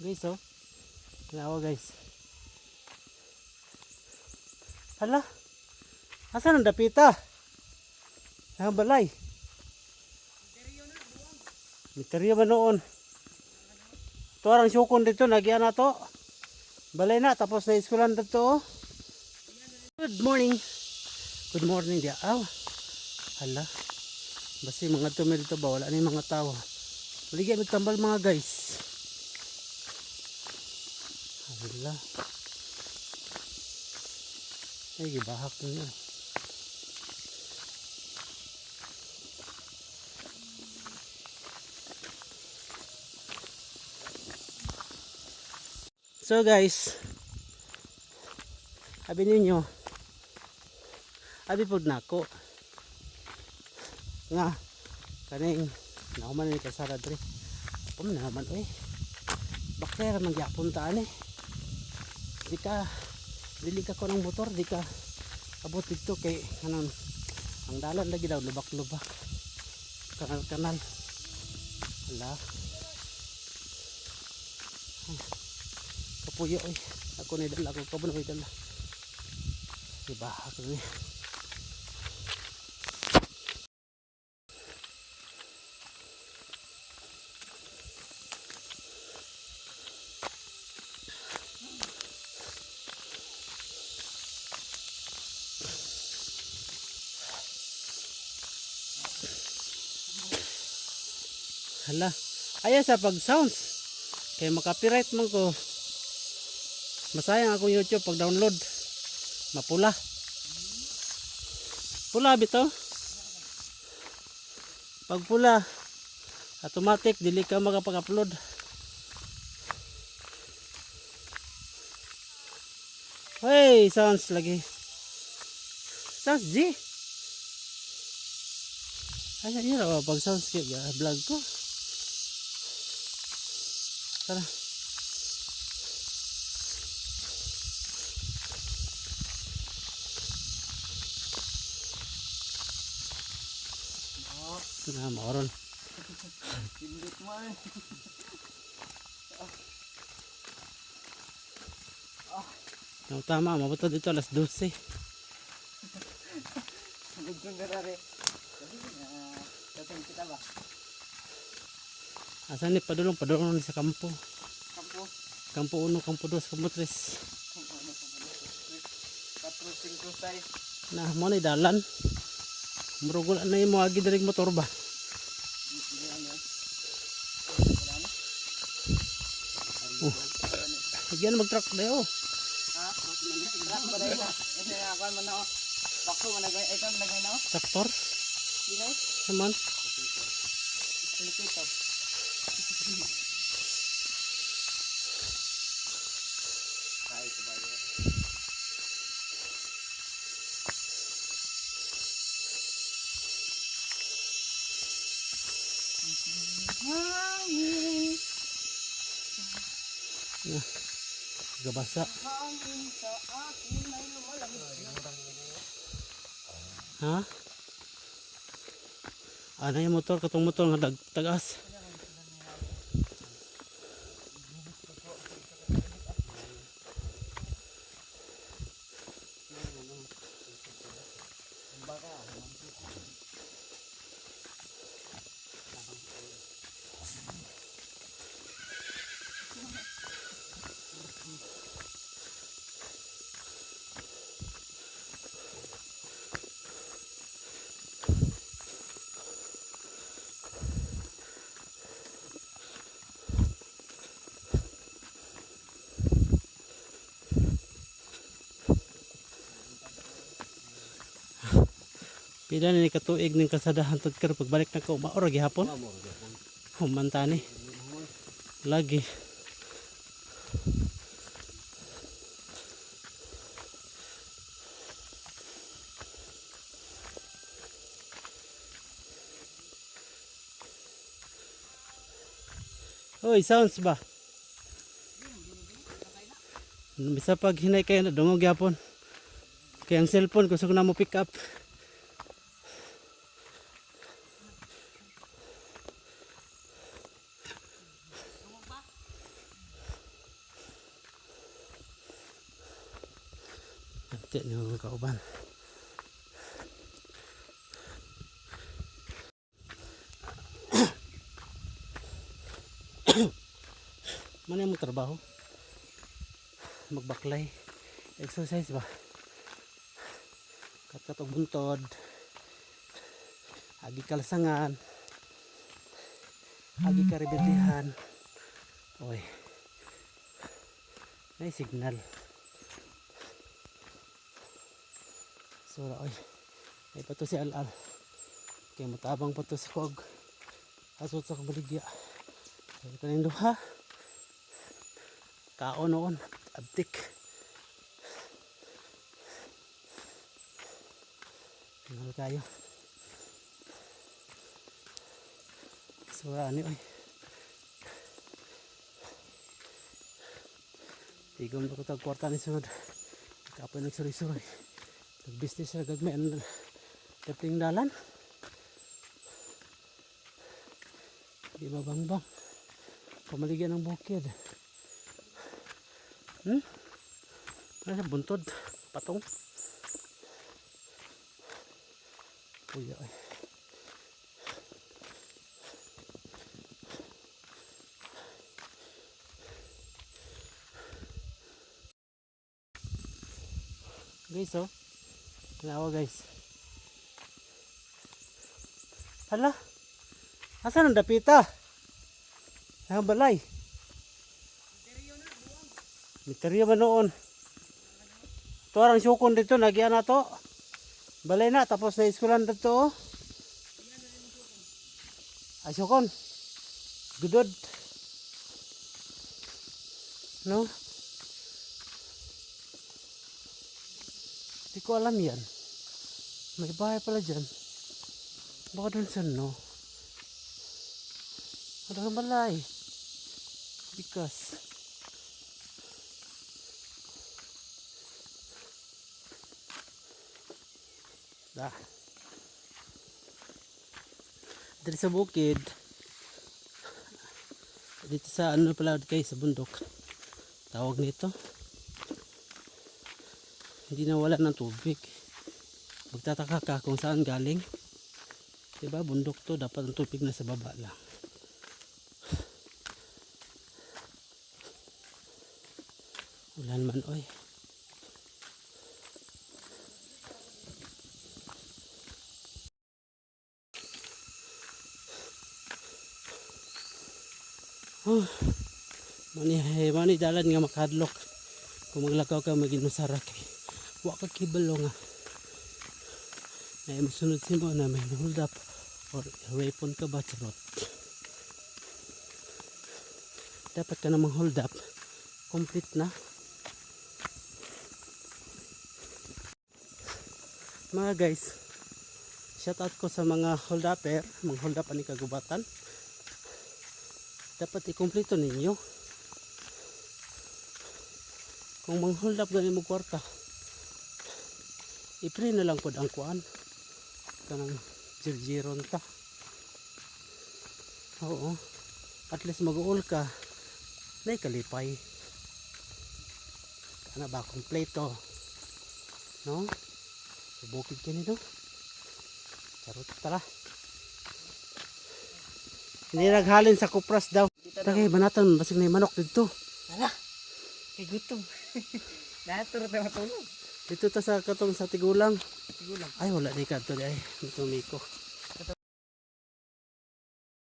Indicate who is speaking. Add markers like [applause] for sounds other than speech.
Speaker 1: Guys, oh. Tanawa, guys. Hala. Asan ang dapita? Ang balay. Misteryo ba noon? Ito ang syukon dito, nagyan na to. Balay na, tapos na iskulan dito. oh. Good morning. Good morning dia. Aw. Hala. Basi mga tumi dito ba? Wala na yung mga tao. Maligyan magtambal mga guys. Hala. Ay, gibahak na niya. So guys, sabi ninyo, abi pod nako. Nga, kaning nauman ni kasara dre. Pum na naman oy. Bakter man gyapon ta ani. Di ka dili ka ko ng motor, di ka abot dito kay kanon ang dalan lagi daw lubak-lubak. Kanal-kanal. Hala. kapuyo oy ako ni dala ako kabon ko dala diba ako ni Hala, aya sa pag sounds. Kaya makapiright man ko. Masayang akong YouTube pag download. Mapula. Pula bitaw. Pag pula, automatic dili ka makapag-upload. Hey, sounds lagi. Sounds G. Ay, yun raw pag sounds kaya vlog ko. Tara. Na, maoron.
Speaker 2: Pindot mo eh.
Speaker 1: No, tama, mabuto dito alas 12.
Speaker 2: Gusto na rin. Tatang kita ba?
Speaker 1: Asan ni padulong padulong ni sa kampo.
Speaker 2: Kampo.
Speaker 1: Kampo 1, kampo 2, kampo 3.
Speaker 2: Kampo ano pa ba? 4, 5, 6.
Speaker 1: Na mo ni dalan. Murugol na yung mga gidarig motor ba? Oh. Nagyan mag-truck na yun.
Speaker 2: Ha? Truck ba na? Ito yung ako man na oh. Bakso man nagay. Ito nagay na oh.
Speaker 1: Traktor?
Speaker 2: Sino?
Speaker 1: Naman.
Speaker 2: Pilipito. Hangin,
Speaker 1: Gabasa. Ha? Ano yung motor? Katong motor nga dag tagas. Pila ni katuig ng kasadahan tod kar pagbalik na ko maor gihapon. Humanta ni. Lagi. Oy, sounds ba? Bisa pag hinay kayo na dungog yapon. Kaya ang cellphone gusto ko na mo pick up. Niyo mga kauban. [coughs] Mana mo trabaho? Magbaklay. Exercise ba? Katkat og buntod. Agi kalsangan. Agi karibetihan. Oy. May signal. Sura oy. Ay pa to si Al-Al. Kay matabang pa to sa kog. Asot sa kabaligya. Ay kanin duha. Kaon noon. Abtik. Tingnan tayo. Sura ni oy. Tigom ko tag kwarta ni sunod. Kapoy nagsuri-suri. Nag-business na gagmay ang kapling dalan. Di mabangbang. Pamaligyan ng bukid. Hmm? Ano buntod? Patong? Uy, ay. Guys, oh. Nawa guys. Hala. Asan ang dapita? Ang balay. Misteryo ba noon? Ito ang sukon dito, nagyan na to. Balay na, tapos na iskulan dito. oh. Ay, sukon. Gudod. No? Hindi ko alam yan. May bahay pala dyan. Baka dun sa no. Ano ang balay? Bikas. Da. Dito sa bukid. Dito sa ano pala kay sa bundok. Tawag nito. Hindi na wala ng tubig. Magtataka ka kung saan galing. Diba bundok to dapat ang tubig na sa baba lang. Ulan man oy. Oh, mani mani dalan nga makadlok. Kung maglakaw ka maginusara kay wa ka kibalo nga. Ay musunod si mo na may hold up or weapon ka ba charot. Dapat ka namang hold up. Complete na. Mga guys, shout out ko sa mga hold upper, mga hold up ani kagubatan. Dapat ikumpleto ninyo. Kung mang hold up ganin mo kwarta, i-pray na lang pod ang kuan. Kanang jirjiron ta. Oo. At least mag-uol ka. Nay kalipay. Kana ba kompleto? No? Bukid ka nito. Charot tara. Hindi naghalin sa kupras daw. Tagay banatan basig na manok dito.
Speaker 2: Hala. Kay gutom. [laughs] Natur na matulog.
Speaker 1: Dito ta sa katong sa tigulang.
Speaker 2: Sigulang.
Speaker 1: Ay wala di kadto di ay. Dito miko.